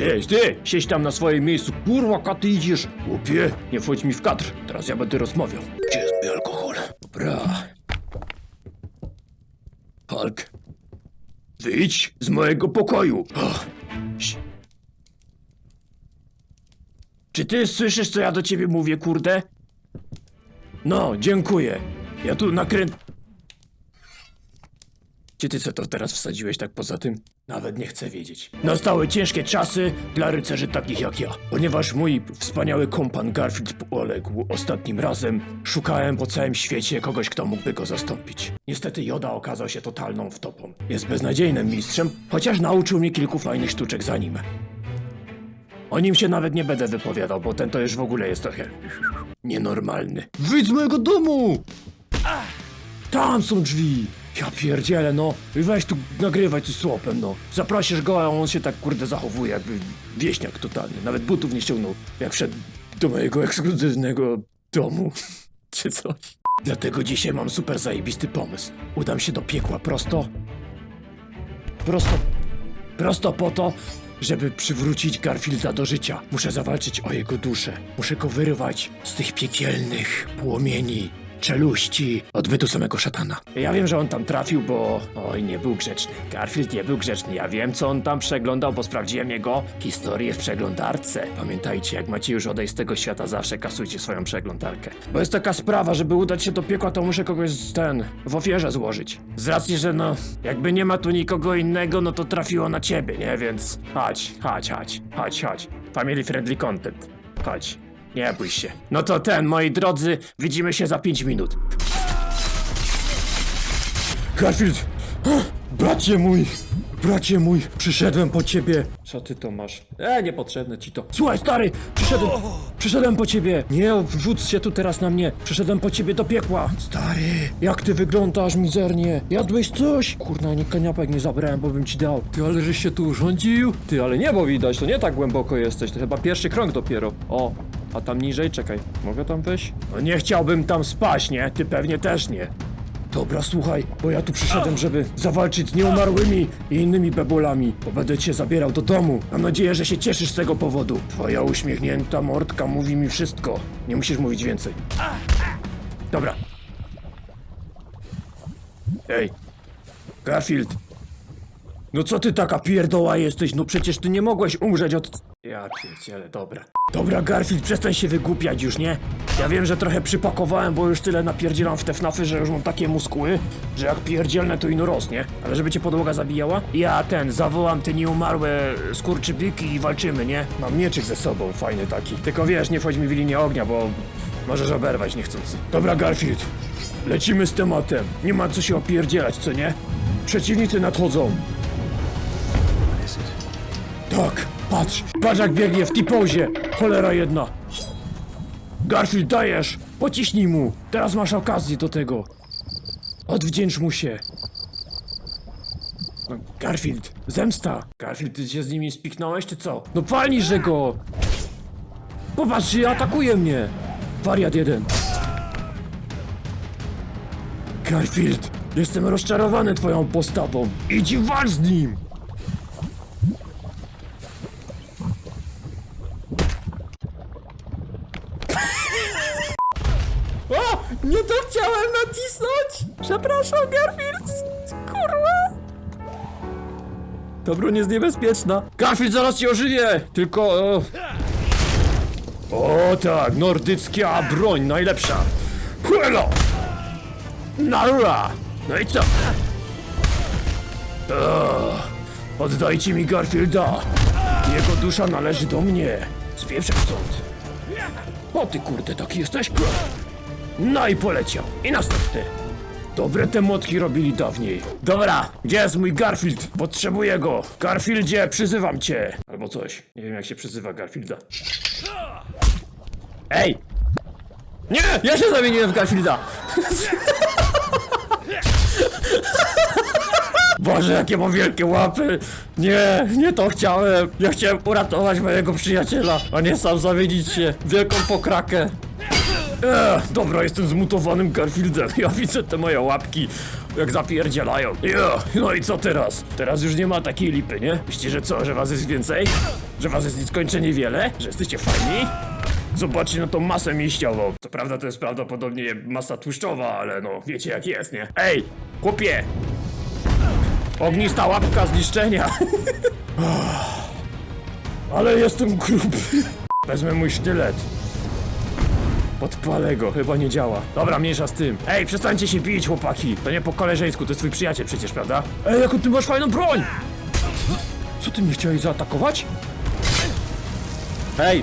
Ty, ty, siedź tam na swoim miejscu. Kurwa, katy idziesz. Głupie, nie wchodź mi w kadr. Teraz ja będę rozmawiał. Gdzie jest mój alkohol? Dobra. Hulk. Wyjdź z mojego pokoju. Ś- Czy ty słyszysz, co ja do ciebie mówię, kurde? No, dziękuję. Ja tu nakręt... Gdzie ty co to teraz wsadziłeś tak poza tym? Nawet nie chcę wiedzieć. Nastały ciężkie czasy dla rycerzy takich jak ja. Ponieważ mój wspaniały kompan Garfield poległ ostatnim razem, szukałem po całym świecie kogoś, kto mógłby go zastąpić. Niestety Joda okazał się totalną wtopą. Jest beznadziejnym mistrzem, chociaż nauczył mnie kilku fajnych sztuczek z anime. O nim się nawet nie będę wypowiadał, bo ten to już w ogóle jest trochę nienormalny. Wyjdź z mojego domu! Tam są drzwi! Ja pierdzielę, no. Weź tu nagrywaj coś słopem, no. Zaprosisz go, a on się tak kurde zachowuje, jakby wieśniak totalny. Nawet butów nie ściągnął, jak wszedł do mojego ekskluzywnego domu. Czy coś. Dlatego dzisiaj mam super zajebisty pomysł. Udam się do piekła prosto. Prosto. Prosto po to, żeby przywrócić Garfielda do życia. Muszę zawalczyć o jego duszę. Muszę go wyrwać z tych piekielnych płomieni, czeluści, odbytu samego szatana. Ja wiem, że on tam trafił, bo... Oj, nie był grzeczny. Garfield nie był grzeczny. Ja wiem, co on tam przeglądał, bo sprawdziłem jego historię w przeglądarce. Pamiętajcie, jak macie już odejść z tego świata, zawsze kasujcie swoją przeglądarkę. Bo jest taka sprawa, żeby udać się do piekła, to muszę kogoś z ten... w ofierze złożyć. Z racji, że no... jakby nie ma tu nikogo innego, no to trafiło na ciebie, nie? Więc... Chodź, chodź, chodź, chodź, chodź. Family friendly content. Chodź. Nie bój się. No to ten, moi drodzy, widzimy się za 5 minut. Garfield! Bracie mój! Bracie mój, przyszedłem po ciebie. Co ty to masz? E, niepotrzebne ci to. Słuchaj, stary! Przyszedłem, przyszedłem po ciebie. Nie wrzuc się tu teraz na mnie. Przyszedłem po ciebie do piekła. Stary, jak ty wyglądasz mizernie. Jadłeś coś? Kurna, nie kaniapek nie zabrałem, bo bym ci dał. Ty, ale żeś się tu urządził? Ty, ale niebo widać, to nie tak głęboko jesteś. To chyba pierwszy krąg dopiero. O, a tam niżej, czekaj. Mogę tam wejść? No nie chciałbym tam spać, nie? Ty pewnie też nie. Dobra, słuchaj, bo ja tu przyszedłem, żeby zawalczyć z nieumarłymi i innymi bebulami, bo będę cię zabierał do domu. Mam nadzieję, że się cieszysz z tego powodu. Twoja uśmiechnięta mordka mówi mi wszystko. Nie musisz mówić więcej. Dobra. Ej, Garfield. No co ty taka pierdoła jesteś? No przecież ty nie mogłeś umrzeć od... Ja pierdzielę, dobra. Dobra, Garfield, przestań się wygłupiać już, nie? Ja wiem, że trochę przypakowałem, bo już tyle napierdzielam w te fnafy, że już mam takie muskuły, że jak pierdzielne to ino rosnie. Ale żeby cię podłoga zabijała? Ja ten, zawołam te nieumarłe skurczybyki i walczymy, nie? Mam mieczyk ze sobą, fajny taki. Tylko wiesz, nie wchodź mi w linię ognia, bo możesz oberwać niechcący. Dobra, Garfield, lecimy z tematem. Nie ma co się opierdzielać, co nie? Przeciwnicy nadchodzą. Tak, patrz, patrz jak biegnie w T-pozie. Cholera jedna. Garfield, dajesz! Pociśnij mu! Teraz masz okazję do tego. Odwdzięcz mu się. No, Garfield, zemsta! Garfield, ty się z nimi spiknąłeś, czy co? No walnijże go! Popatrz, atakuje mnie! Wariat jeden. Garfield, jestem rozczarowany twoją postawą. Idź i wal z nim! O! Nie to chciałem nacisnąć! Przepraszam, Garfield! Kurwa! Ta broń jest niebezpieczna. Garfield zaraz cię ożyje! Tylko... O, tak, nordycka broń, najlepsza. Hello! Nara! No i co? Oddajcie mi Garfielda! Jego dusza należy do mnie. Spieprzę stąd. O ty kurde, taki jesteś? No i poleciał. I następny. Dobre te młotki robili dawniej. Dobra, gdzie jest mój Garfield? Potrzebuję go. Garfieldzie, przyzywam cię. Albo coś. Nie wiem jak się przyzywa Garfielda. Ej! Nie! Ja się zamieniłem w Garfielda! Boże, jakie ma wielkie łapy! Nie, nie to chciałem! Ja chciałem uratować mojego przyjaciela, a nie sam zamienić się w wielką pokrakę. Ech, dobra, jestem zmutowanym Garfieldem. Ja widzę te moje łapki, jak zapierdzielają. Ja, no i co teraz? Teraz już nie ma takiej lipy, nie? Myślicie, że co, że was jest więcej? Że was jest nieskończenie wiele? Że jesteście fajni? Zobaczcie na tą masę mięśniową. Co prawda to jest prawdopodobnie masa tłuszczowa, ale no, wiecie jak jest, nie? Ej, chłopie! Ognista łapka zniszczenia. ale jestem gruby. Wezmę mój sztylet. Podpalę go, chyba nie działa. Dobra, mniejsza z tym. Ej, przestańcie się bić, chłopaki. To nie po koleżeńsku, to jest twój przyjaciel przecież, prawda? Ej, jaką ty masz fajną broń! Co ty mnie chciałeś zaatakować? Hej!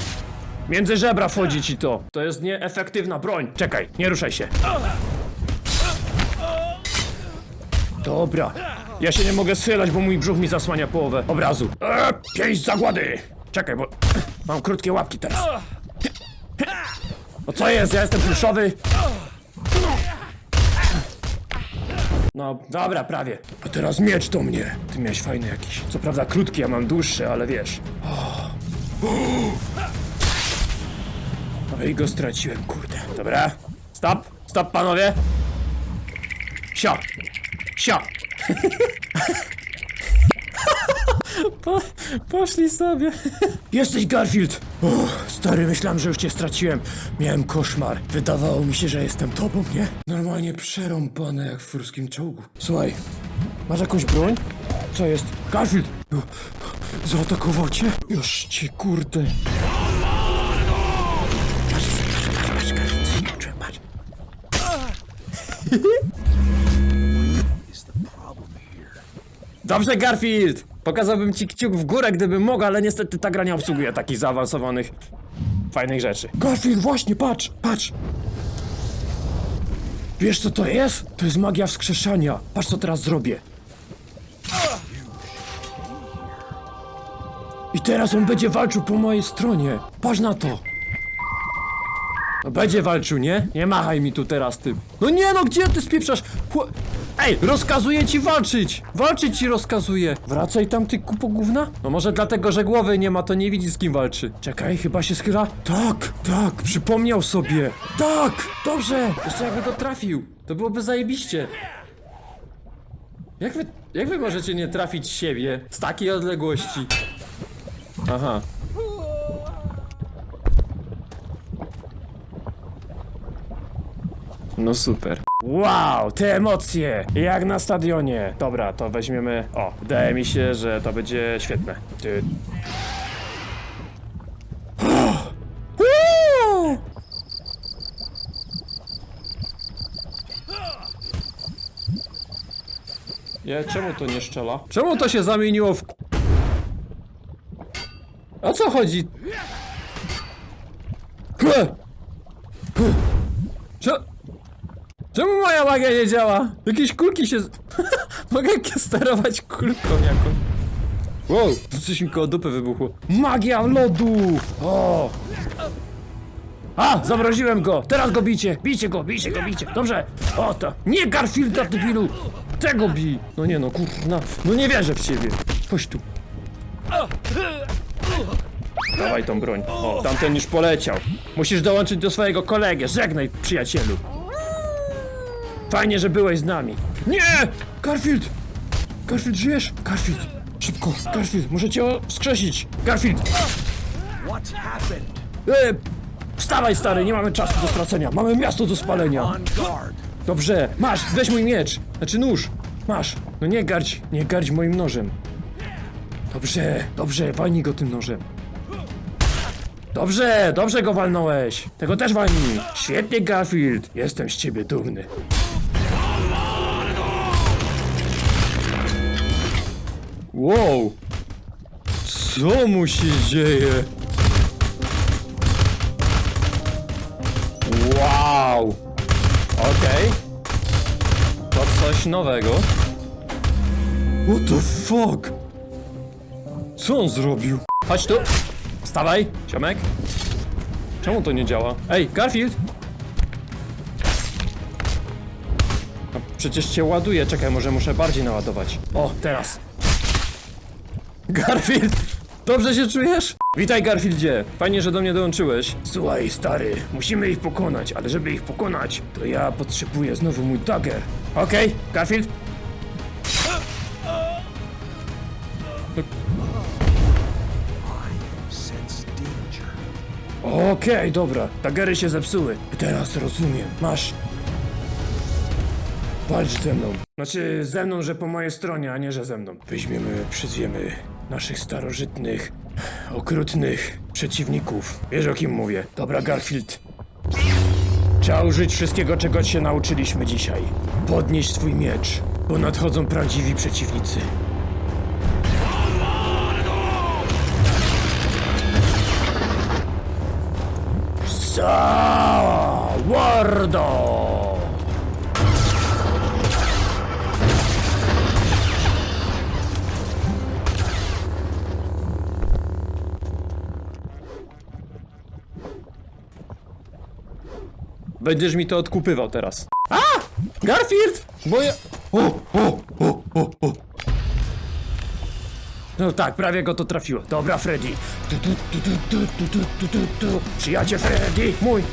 Między żebra wchodzi ci to. To jest nieefektywna broń. Czekaj, nie ruszaj się. Dobra. Ja się nie mogę schylać, bo mój brzuch mi zasłania połowę obrazu. Eee, pięść zagłady! Czekaj, bo mam krótkie łapki teraz. No co jest? Ja jestem pluszowy. No, dobra, prawie. A teraz miecz do mnie. Ty miałeś fajny jakiś. Co prawda krótki, ja mam dłuższy, ale wiesz. No i go straciłem, kurde. Dobra. Stop, stop, panowie. Sio. Sio. Po, poszli sobie. Jesteś Garfield! Uff, stary, myślałem, że już cię straciłem. Miałem koszmar. Wydawało mi się, że jestem tobą, nie? Normalnie przerąbane jak w furskim czołgu. Słuchaj, masz jakąś broń? Co jest? Garfield! Zaatakował cię? Już ci, kurde. Patrz, patrz, patrz, Garfield, się nauczyłem, patrz. Dobrze, Garfield! Pokazałbym ci kciuk w górę, gdybym mógł, ale niestety ta gra nie obsługuje takich zaawansowanych, fajnych rzeczy. Garfield, właśnie, patrz, patrz! Wiesz co to jest? To jest magia wskrzeszania. Patrz co teraz zrobię. I teraz on będzie walczył po mojej stronie. Patrz na to. No będzie walczył, nie? Nie machaj mi tu teraz tym. No nie no, gdzie ty spieprzasz? Chło- Ej, rozkazuję ci walczyć! Walczyć ci rozkazuję! Wracaj tam, ty kupo gówna? No może dlatego, że głowy nie ma, to nie widzi z kim walczy. Czekaj, chyba się schyla. Tak, tak, przypomniał sobie. Tak, dobrze! Jeszcze jakby to trafił, to byłoby zajebiście. Jak wy, jak wy możecie nie trafić siebie z takiej odległości? Aha. No super. Wow, te emocje! Jak na stadionie. Dobra, to weźmiemy. O, wydaje mi się, że to będzie świetne. Ty. Nie, czemu to nie szczela? Czemu to się zamieniło w... O co chodzi? Czemu moja magia nie działa? Jakieś kulki się... Mogę sterować kulką jaką. Wow, coś mi koło dupy wybuchło. Magia lodu! O! A, zamroziłem go! Teraz go bicie! Bijcie go, bijcie go, bijcie! Dobrze! O to! Nie Garfielda, debilu! Tego bij! No nie no, kurna. No nie wierzę w ciebie. Chodź tu. Dawaj tą broń. O, tamten już poleciał. Musisz dołączyć do swojego kolegę. Żegnaj, przyjacielu. Fajnie, że byłeś z nami. Nie! Garfield! Garfield, żyjesz? Garfield! Szybko! Garfield, muszę cię wskrzesić! Garfield! What's happened? E, wstawaj, stary, nie mamy czasu do stracenia. Mamy miasto do spalenia. On guard. Dobrze, masz, weź mój miecz. Znaczy nóż. Masz. No nie gardź, nie gardź moim nożem. Dobrze, dobrze, walnij go tym nożem. Dobrze, dobrze go walnąłeś. Tego też walnij. Świetnie, Garfield. Jestem z ciebie dumny. Wow. Co mu się dzieje? Wow. Okej. To coś nowego. What the fuck? Co on zrobił? Chodź tu. Wstawaj, ziomek. Czemu to nie działa? Ej, Garfield! No, przecież cię ładuje. Czekaj, może muszę bardziej naładować. O, teraz. Garfield! Dobrze się czujesz? Witaj, Garfieldzie. Fajnie, że do mnie dołączyłeś. Słuchaj, stary, musimy ich pokonać, ale żeby ich pokonać, to ja potrzebuję znowu mój dagger. Okej, Garfield? Okej, dobra. Tagery się zepsuły. Teraz rozumiem. Masz. Walcz ze mną. Znaczy, ze mną, że po mojej stronie, a nie, że ze mną. Weźmiemy, przyzwiemy naszych starożytnych, okrutnych przeciwników. Wiesz o kim mówię. Dobra, Garfield. Trzeba użyć wszystkiego, czego się nauczyliśmy dzisiaj. Podnieś swój miecz, bo nadchodzą prawdziwi przeciwnicy. Wardo! Będziesz mi to odkupywał teraz. A! Garfield! Moje... O, o, o, o, o. No tak, prawie go to trafiło. Dobra, Freddy. Tu, tu, tu, tu, tu, tu, tu, tu, tu, tu. Przyjaciel Freddy, mój.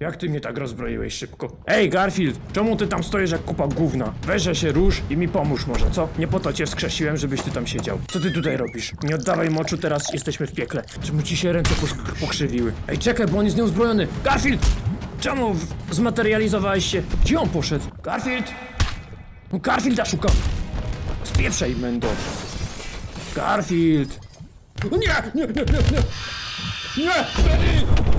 Jak ty mnie tak rozbroiłeś szybko? Ej, Garfield, czemu ty tam stoisz jak kupa gówna? Weźże się róż i mi pomóż może, co? Nie po to cię wskrzesiłem, żebyś ty tam siedział. Co ty tutaj robisz? Nie oddawaj moczu, teraz jesteśmy w piekle. Czemu ci się ręce pokrzywiły? Ej, czekaj, bo on jest nieuzbrojony. Garfield! Czemu zmaterializowałeś się? Gdzie on poszedł? Garfield! No Garfielda szukam! Spieprzaj, Mendo! Garfield! Nie, nie, nie, nie, nie! Nie!